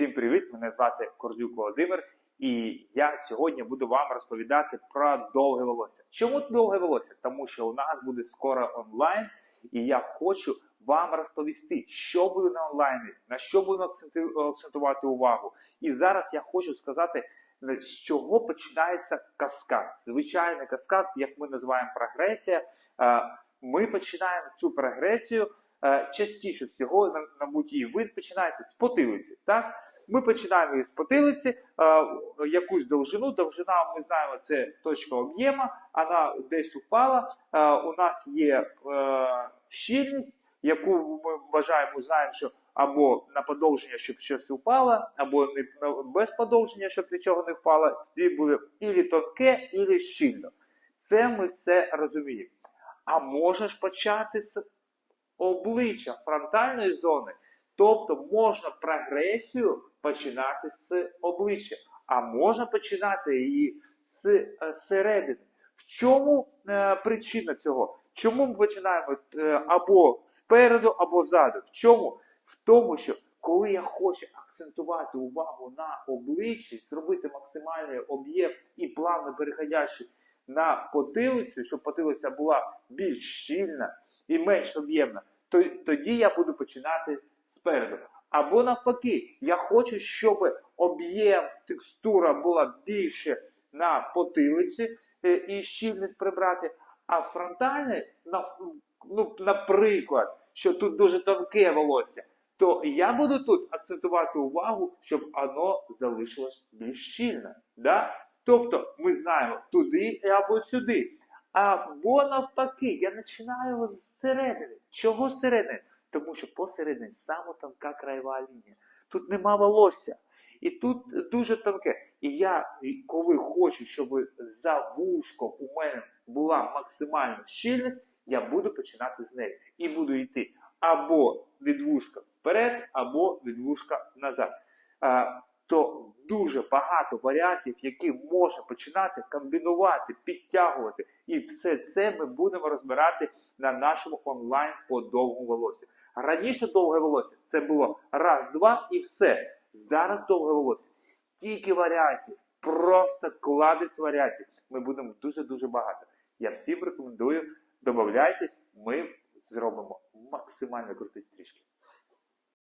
Всім привіт! Мене звати Кордюк Володимир, і я сьогодні буду вам розповідати про довге волосся. Чому довге волосся? Тому що у нас буде скоро онлайн, і я хочу вам розповісти, що буде на онлайні, на що будемо акцентувати увагу. І зараз я хочу сказати, з чого починається каскад. Звичайний каскад, як ми називаємо прогресія. Е, Ми починаємо цю прогресію е, частіше всього, мабуть, і ви починаєте з потилиці. Так? Ми починаємо із потилиці, е, якусь довжину. Довжина, ми знаємо, це точка об'єму, вона десь упала. Е, у нас є е, щільність, яку ми вважаємо, знаємо, що або на подовження, щоб щось упало, або не без подовження, щоб нічого не впало. Тоді буде ілі тонке, ілі щільно. Це ми все розуміємо. А можеш почати з обличчя фронтальної зони. Тобто можна прогресію починати з обличчя, а можна починати її з е, середини. В чому е, причина цього? Чому ми починаємо е, або спереду, або ззаду? В чому? В тому, що коли я хочу акцентувати увагу на обличчі, зробити максимальний об'єм і плавно переходячи на потилицю, щоб потилиця була більш щільна і менш об'ємна, то тоді я буду починати спереду. Або навпаки, я хочу, щоб об'єм, текстура була більше на потилиці е, і щільність прибрати, а фронтальний, ну, наприклад, що тут дуже тонке волосся, то я буду тут акцентувати увагу, щоб воно залишилось більш щільне. Да? Тобто ми знаємо туди або сюди. Або навпаки, я починаю зсередини. Чого зсередини? Тому що посередині саме тонка краєва лінія. Тут нема волосся. І тут дуже тонке. І я, коли хочу, щоб за вушком у мене була максимальна щільність, я буду починати з неї. І буду йти або від вушка вперед, або від вушка назад. А, то дуже багато варіантів, які можна починати комбінувати, підтягувати. І все це ми будемо розбирати на нашому онлайн по довгому волосі. Раніше довге волосся це було раз, два і все. Зараз довге волосся. Стільки варіантів, просто кладець варіантів. Ми будемо дуже-дуже багато. Я всім рекомендую, домовляйтесь, ми зробимо максимально круті стрічки.